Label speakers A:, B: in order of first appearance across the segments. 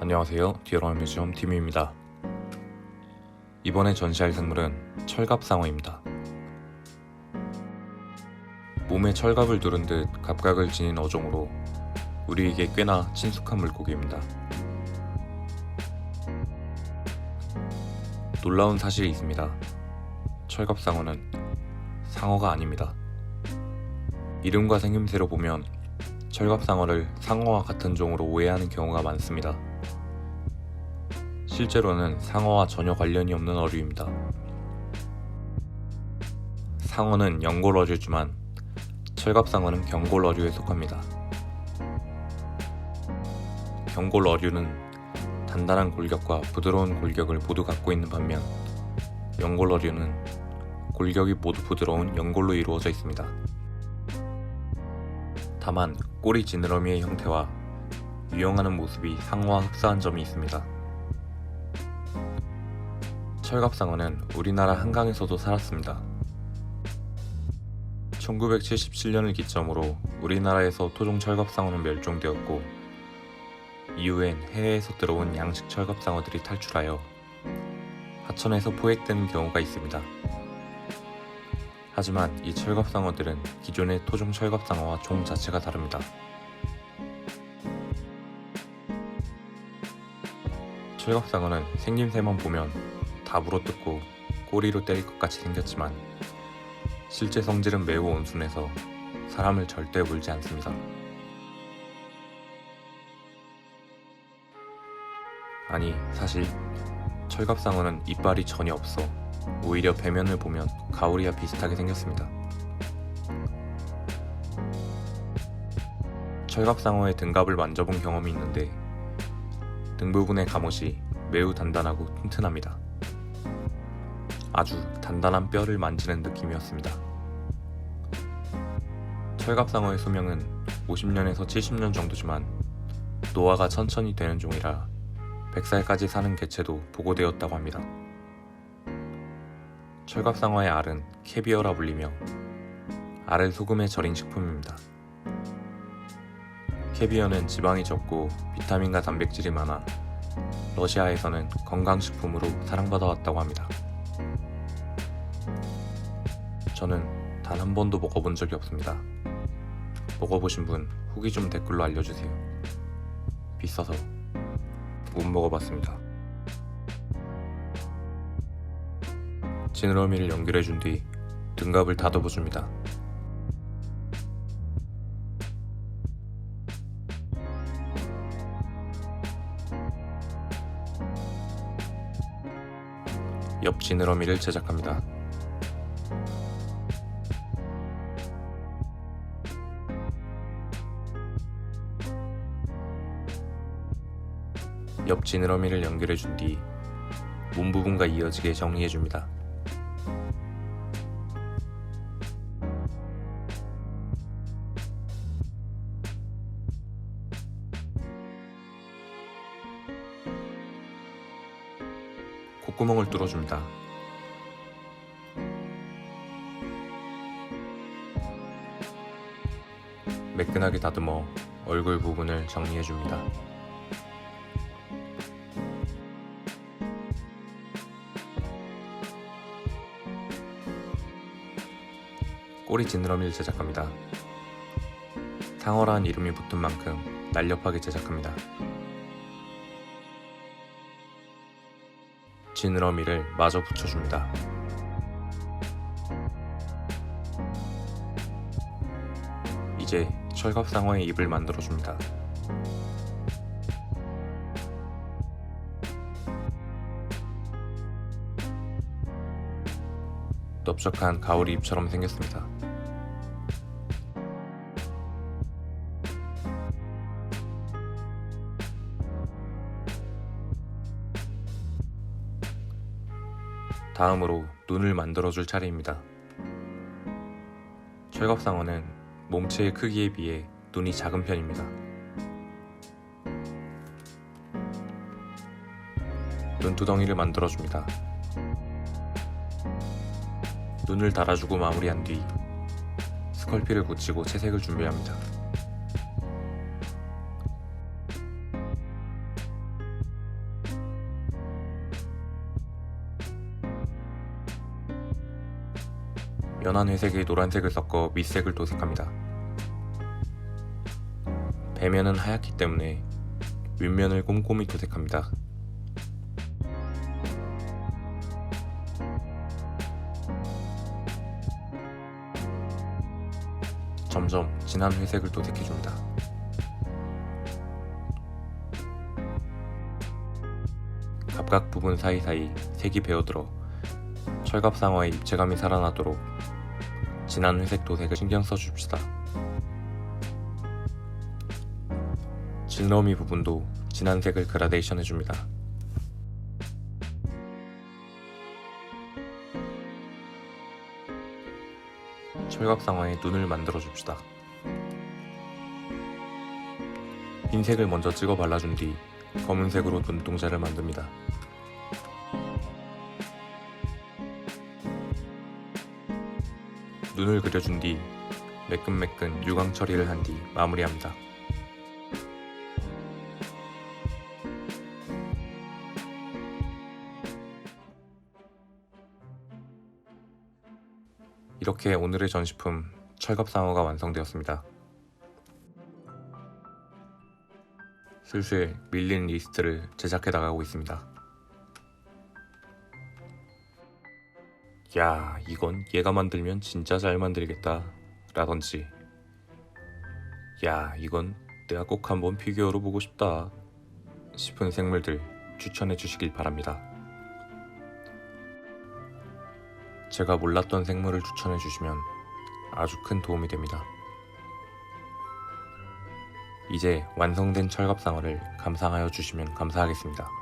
A: 안녕하세요. 디어럴 뮤지엄 팀입니다. 이번에 전시할 생물은 철갑상어입니다. 몸에 철갑을 두른 듯 갑각을 지닌 어종으로 우리에게 꽤나 친숙한 물고기입니다. 놀라운 사실이 있습니다. 철갑상어는 상어가 아닙니다. 이름과 생김새로 보면 철갑상어를 상어와 같은 종으로 오해하는 경우가 많습니다. 실제로는 상어와 전혀 관련이 없는 어류입니다. 상어는 연골어류지만 철갑상어는 경골어류에 속합니다. 경골어류는 단단한 골격과 부드러운 골격을 모두 갖고 있는 반면 연골어류는 골격이 모두 부드러운 연골로 이루어져 있습니다. 다만 꼬리 지느러미의 형태와 유영하는 모습이 상어와 흡사한 점이 있습니다. 철갑상어는 우리나라 한강에서도 살았습니다. 1977년을 기점으로 우리나라에서 토종 철갑상어는 멸종되었고 이후엔 해외에서 들어온 양식 철갑상어들이 탈출하여 하천에서 포획되는 경우가 있습니다. 하지만 이 철갑상어들은 기존의 토종 철갑상어와 종 자체가 다릅니다. 철갑상어는 생김새만 보면 다 물어뜯고 꼬리로 때릴 것 같이 생겼지만 실제 성질은 매우 온순해서 사람을 절대 물지 않습니다. 아니, 사실 철갑상어는 이빨이 전혀 없어 오히려 배면을 보면 가오리와 비슷하게 생겼습니다. 철갑상어의 등갑을 만져본 경험이 있는데 등 부분의 갑옷이 매우 단단하고 튼튼합니다. 아주 단단한 뼈를 만지는 느낌이었습니다. 철갑상어의 수명은 50년에서 70년 정도지만 노화가 천천히 되는 종이라 100살까지 사는 개체도 보고되었다고 합니다. 철갑상어의 알은 캐비어라 불리며 알을 소금에 절인 식품입니다. 캐비어는 지방이 적고 비타민과 단백질이 많아 러시아에서는 건강식품으로 사랑받아왔다고 합니다. 저는 단 한 번도 먹어본 적이 없습니다. 먹어보신 분 후기 좀 댓글로 알려주세요. 비싸서 못 먹어봤습니다. 지느러미를 연결해 준 뒤 등갑을 다듬어 줍니다. 옆 지느러미를 제작합니다. 옆 지느러미를 연결해 준 뒤 몸 부분과 이어지게 정리해 줍니다. 콧구멍을 뚫어줍니다. 매끈하게 다듬어 얼굴 부분을 정리해줍니다. 꼬리 지느러미를 제작합니다. 상어라는 이름이 붙은 만큼 날렵하게 제작합니다. 지느러미를 마저 붙여줍니다. 이제 철갑상어의 입을 만들어줍니다. 넓적한 가오리 입처럼 생겼습니다. 다음으로 눈을 만들어줄 차례입니다. 철갑상어는 몸체의 크기에 비해 눈이 작은 편입니다. 눈두덩이를 만들어줍니다. 눈을 달아주고 마무리한 뒤 스컬피를 붙이고 채색을 준비합니다. 연한 회색에 노란색을 섞어 밑색을 도색합니다. 배면은 하얗기 때문에 윗면을 꼼꼼히 도색합니다. 점점 진한 회색을 도색해줍니다. 각각 부분 사이사이 색이 배어들어 철갑상어의 입체감이 살아나도록 진한 회색 도색을 신경 써줍시다. 질러미 부분도 진한 색을 그라데이션 해줍니다. 철갑상어의 눈을 만들어 줍시다. 흰색을 먼저 찍어 발라준 뒤 검은색으로 눈동자를 만듭니다. 눈을 그려준 뒤 매끈매끈 유광 처리를 한 뒤 마무리합니다. 이렇게 오늘의 전시품 철갑상어가 완성되었습니다. 슬슬 밀린 리스트를 제작해 나가고 있습니다. 야, 이건 얘가 만들면 진짜 잘 만들겠다. 라든지, 야, 이건 내가 꼭 한번 피규어로 보고 싶다. 싶은 생물들 추천해 주시길 바랍니다. 제가 몰랐던 생물을 추천해 주시면 아주 큰 도움이 됩니다. 이제 완성된 철갑상어를 감상하여 주시면 감사하겠습니다.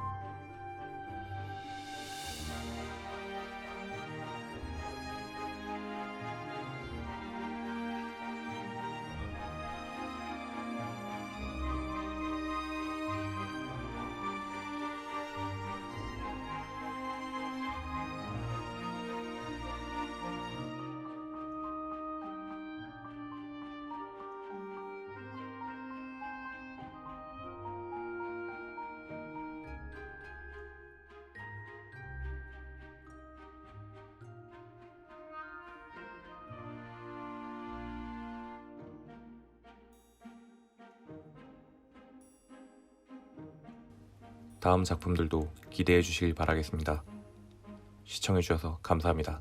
A: 다음 작품들도 기대해 주시길 바라겠습니다. 시청해 주셔서 감사합니다.